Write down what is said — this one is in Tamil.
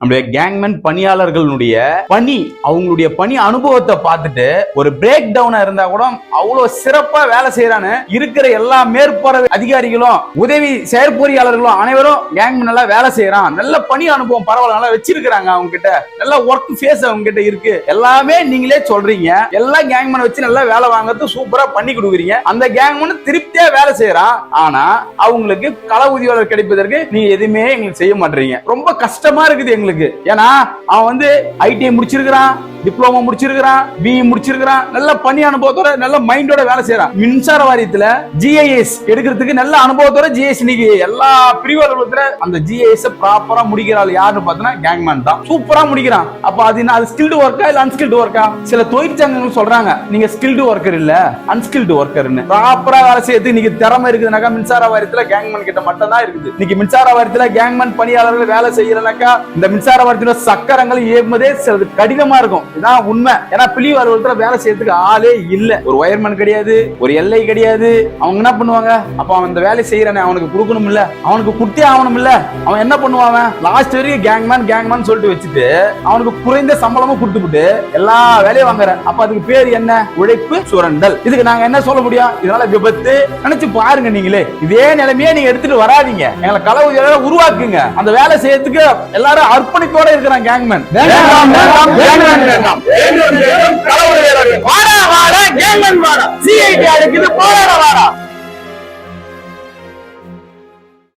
நம்முடைய கேங்மேன் பணியாளர்களுடைய பணி அவங்களுடைய பணி அனுபவத்தை பார்த்துட்டு ஒரு பிரேக் டவுனா இருந்தா கூட அவ்வளவு சிறப்பா வேலை செய்யறான்னு இருக்கிற எல்லா மேற்பறவை அதிகாரிகளும் உதவி செயற்பொறியாளர்களும் அனைவரும் கேங்மேன் நல்லா வேலை செய்யறான் நல்ல பணி அனுபவம் பரவாயில்ல நல்லா வச்சிருக்கிறாங்க அவங்க கிட்ட நல்ல ஒர்க் ஃபேஸ் அவங்க கிட்ட இருக்கு. எல்லாமே நீங்களே சொல்றீங்க. எல்லா கேங்மேன் வச்சு நல்லா வேலை வாங்குறது சூப்பரா பண்ணி கொடுக்குறீங்க. அந்த கேங்மேன் திருப்தியா வேலை செய்யறான் ஆனா அவங்களுக்கு கள உதவியாளர் கிடைப்பதற்கு நீங்க எதுவுமே எங்களுக்கு செய்ய மாட்டீங்க ரொம்ப கஷ்டமா இருக்குது எங்களுக்கு. ஏன்னா அவன் வந்து ஐடிஐ முடிச்சிருக்கிறான். டிப்ளமோ முடிச்சிருக்கிறான் பிஇ முடிச்சிருக்கிறான் நல்ல பணி அனுபவத்தோட நல்ல மைண்டோட வேலை செய்யறான் மின்சார வாரியத்துல ஜிஐஎஸ் எடுக்கிறதுக்கு நல்ல அனுபவத்தோட ஜிஎஸ் இன்னைக்கு எல்லா பிரிவு அலுவலகத்துல அந்த ஜிஐஎஸ் ப்ராப்பரா முடிக்கிற ஆள் யாருன்னு பார்த்தோன்னா கேங்மேன் தான். சூப்பரா முடிக்கிறான். அப்ப அது என்ன அது ஸ்கில்டு ஒர்க்கா இல்ல அன்ஸ்கில்டு ஒர்க்கா சில தொழிற்சங்கங்கள் சொல்றாங்க நீங்க ஸ்கில்டு ஒர்க்கர் இல்ல அன்ஸ்கில்டு ஒர்க்கர்னு ப்ராப்பரா வேலை செய்யறதுக்கு இன்னைக்கு திறமை இருக்குதுனாக்கா மின்சார வாரியத்துல கேங்மேன் கிட்ட மட்டும் தான் இருக்குது. இன்னைக்கு மின்சார வாரியத்துல கேங்மேன் பணியாளர்கள் வேலை செய்யறனாக்கா இந்த மின்சார வாரியத்துல சக்கரங்கள் இயக்குவதே சிலது கடினமா இருக்கும். இதான் உண்மை. ஏன்னா பிழிவு அலுவலகத்துல வேலை செய்யறதுக்கு ஆளே இல்ல. ஒரு ஒயர்மேன் கிடையாது ஒரு எல்லை கிடையாது. அவங்க என்ன பண்ணுவாங்க? அப்ப அவன் இந்த வேலை செய்யறானே அவனுக்கு கொடுக்கணும் இல்ல அவனுக்கு குட்டே ஆகணும் இல்ல அவன் என்ன பண்ணுவான் லாஸ்ட் வரைக்கும் கேங்மேன் கேங்மேன் சொல்லிட்டு வச்சுட்டு அவனுக்கு குறைந்த சம்பளமும் கொடுத்துட்டு எல்லா வேலையும் வாங்குறேன். அப்ப அதுக்கு பேர் என்ன? உழைப்பு சுரண்டல். இதுக்கு நாங்க என்ன சொல்ல முடியும்? இதனால விபத்து. நினைச்சு பாருங்க நீங்களே. இதே நிலைமையே நீங்க எடுத்துட்டு வராதீங்க. எங்களை கலவு உருவாக்குங்க. அந்த வேலை செய்யறதுக்கு எல்லாரும் அர்ப்பணிப்போட இருக்கிறான் கேங்மேன் வேண்டாம். வேண்டாம் கேங்மேன்